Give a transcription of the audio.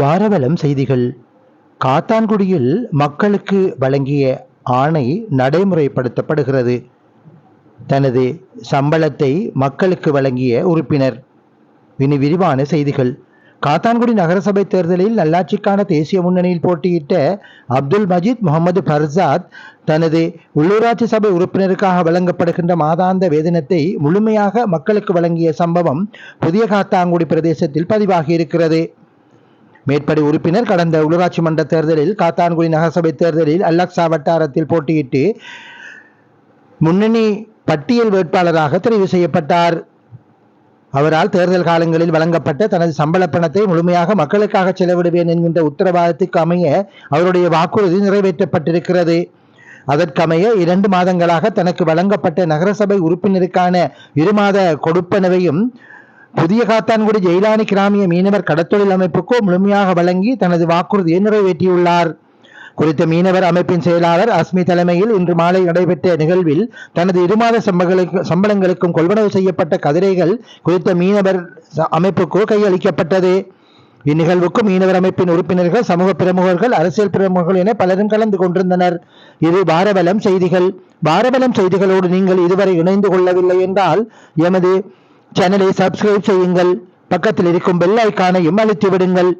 வாரவலம் செய்திகள். காத்தான்குடியில் மக்களுக்கு வழங்கிய ஆணை நடைமுறைப்படுத்தப்படுகிறது. தனது சம்பளத்தை மக்களுக்கு வழங்கிய உறுப்பினர். இனி விரிவான செய்திகள். காத்தான்குடி நகரசபை தேர்தலில் நல்லாட்சிக்கான தேசிய முன்னணியில் போட்டியிட்ட அப்துல் மஜீத் முகமது ஃபர்சாத் தனது உள்ளூராட்சி சபை உறுப்பினருக்காக வழங்கப்படுகின்ற மாதாந்த வேதனத்தை முழுமையாக மக்களுக்கு வழங்கிய சம்பவம் புதிய காத்தான்குடி பிரதேசத்தில் பதிவாகியிருக்கிறது. மேற்படி உறுப்பினர் கடந்த உள்ளூராட்சி மன்ற தேர்தலில் காத்தான்குடி நகரசபை தேர்தலில் அல்லக்ஸா வட்டாரத்தில் போட்டியிட்டு முன்னணி பட்டியல் வேட்பாளராக தெரிவு செய்யப்பட்டார். அவரால் தேர்தல் காலங்களில் வழங்கப்பட்ட தனது சம்பள பணத்தை முழுமையாக மக்களுக்காக செலவிடுவேன் என்கின்ற உத்தரவாதத்துக்கு அமைய அவருடைய வாக்குறுதி நிறைவேற்றப்பட்டிருக்கிறது. அதற்கமைய இரண்டு மாதங்களாக தனக்கு வழங்கப்பட்ட நகரசபை உறுப்பினருக்கான இரு மாத கொடுப்பனவையும் புதிய காத்தான்குடி ஜெயிலானி கிராமிய மீனவர் கடத்தொழில் அமைப்புக்கோ முழுமையாக வழங்கி தனது வாக்குறுதியை நிறைவேற்றியுள்ளார். குறித்த மீனவர் அமைப்பின் செயலாளர் அஸ்மி தலைமையில் இன்று மாலை நடைபெற்ற நிகழ்வில் தனது இருமாத சம்பளங்களுக்கு சம்பளங்களுக்கும் கொள்வனவு செய்யப்பட்ட கதிரைகள் குறித்த மீனவர் ச- அமைப்புக்கு கையளிக்கப்பட்டது. இந்நிகழ்வுக்கு மீனவர் அமைப்பின் உறுப்பினர்கள் சமூக பிரமுகர்கள் அரசியல் பிரமுகர்கள் என பலரும் கலந்து கொண்டிருந்தனர். இது பாரபலம் செய்திகள். பாரபலம் செய்திகளோடு நீங்கள் இதுவரை இணைந்து கொள்ளவில்லை என்றால் எமது சேனலை சப்ஸ்கிரைப் செய்யுங்கள். பக்கத்தில் இருக்கும் பெல் ஐக்கானையும் அழுத்தி விடுங்கள்.